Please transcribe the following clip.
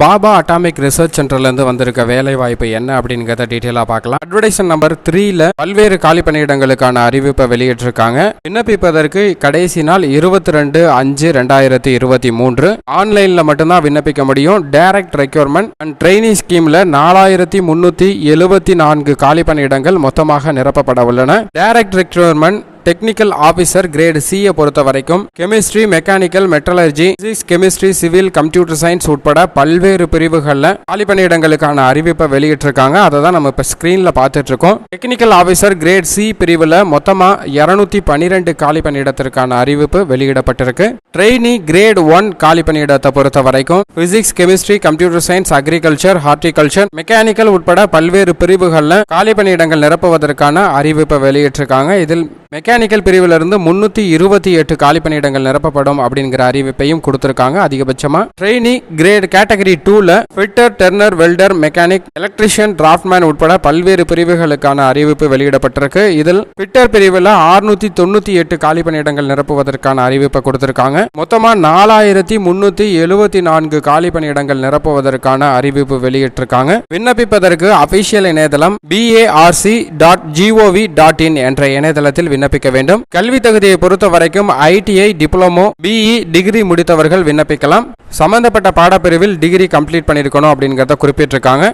Baba atomic research சென்டர்லேருந்து வந்திருக்க வேலை வாய்ப்பு என்ன அப்படிங்கிறத டீட்டெயிலாக பார்க்கலாம். அட்வர்டைஸ்மெண்ட் நம்பர் த்ரீல பல்வேறு காலி பணியிடங்களுக்கான அறிவிப்பை வெளியிட்டிருக்காங்க. விண்ணப்பிப்பதற்கு கடைசி நாள் இருபத்தி ரெண்டு அஞ்சு ரெண்டாயிரத்தி இருபத்தி மூன்று. ஆன்லைனில் மட்டும்தான் விண்ணப்பிக்க முடியும். டைரக்ட் ரெக்யூர்மெண்ட் அண்ட் ட்ரைனிங் ஸ்கீமில் நாலாயிரத்தி முன்னூற்றி எழுபத்தி நான்கு காலி பணியிடங்கள் மொத்தமாக நிரப்பப்பட உள்ளன. Direct recruitment technical officer grade சியை பொறுத்த வரைக்கும் chemistry mechanical metallurgy physics chemistry civil computer science உட்பட பல்வேறு பிரிவுகளில் காலி பணியிடங்களுக்கான அறிவிப்பை வெளியிட்டிருக்காங்க. அதை தான் நம்ம இப்போ ஸ்க்ரீனில் பார்த்துட்டு இருக்கோம் டெக்னிக்கல் ஆஃபீஸர் கிரேட் சி பிரிவில் மொத்தமாக இரநூத்தி பன்னிரெண்டு காலி பணியிடத்திற்கான அறிவிப்பு வெளியிடப்பட்டிருக்கு. ட்ரெயினி கிரேட் ஒன் காலி பணியிடத்தை பொறுத்த வரைக்கும் physics chemistry computer science agriculture horticulture mechanical உட்பட பல்வேறு பிரிவுகளில் காலி பணியிடங்கள் நிரப்புவதற்கான அறிவிப்பை வெளியிட்டிருக்காங்க. இதில் மெக்கானிக்கல் பிரிவிலிருந்து முன்னூற்றி இருபத்தி எட்டு காலி பணியிடங்கள் நிரப்பப்படும் அப்படிங்கிற அறிவிப்பையும் கொடுத்துருக்காங்க. அதிகபட்சமாக ட்ரெயினி கிரேட் கேட்டகரி டூவில் fitter turner welder mechanic electrician draftsman உட்பட பல்வேறு பிரிவுகளுக்கான அறிவிப்பு வெளியிடப்பட்டிருக்கு. இதில் ஃபிட்டர் பிரிவில் ஆறுநூற்றி தொண்ணூற்றி எட்டு காலி பணியிடங்கள் நிரப்புவதற்கான அறிவிப்பை கொடுத்துருக்காங்க. மொத்தமாக நாலாயிரத்தி முன்னூற்றி எழுபத்தி நான்கு காலி பணியிடங்கள் நிரப்புவதற்கான அறிவிப்பு வெளியிட்டிருக்காங்க. விண்ணப்பிப்பதற்கு அபிஷியல் இணையதளம் BARC dot gov dot in என்ற இணையதளத்தில் விண்ணப்பிக்க வேண்டும். கல்வி தகுதியை பொறுத்த வரைக்கும் ஐடிஐ டிப்ளமோ பிஇ டிகிரி முடித்தவர்கள் விண்ணப்பிக்கலாம். சம்பந்தப்பட்ட பாடப்பிரிவில் டிகிரி கம்ப்ளீட் பண்ணியிருக்கணும் அப்படிங்கிறத குறிப்பிட்டிருக்காங்க.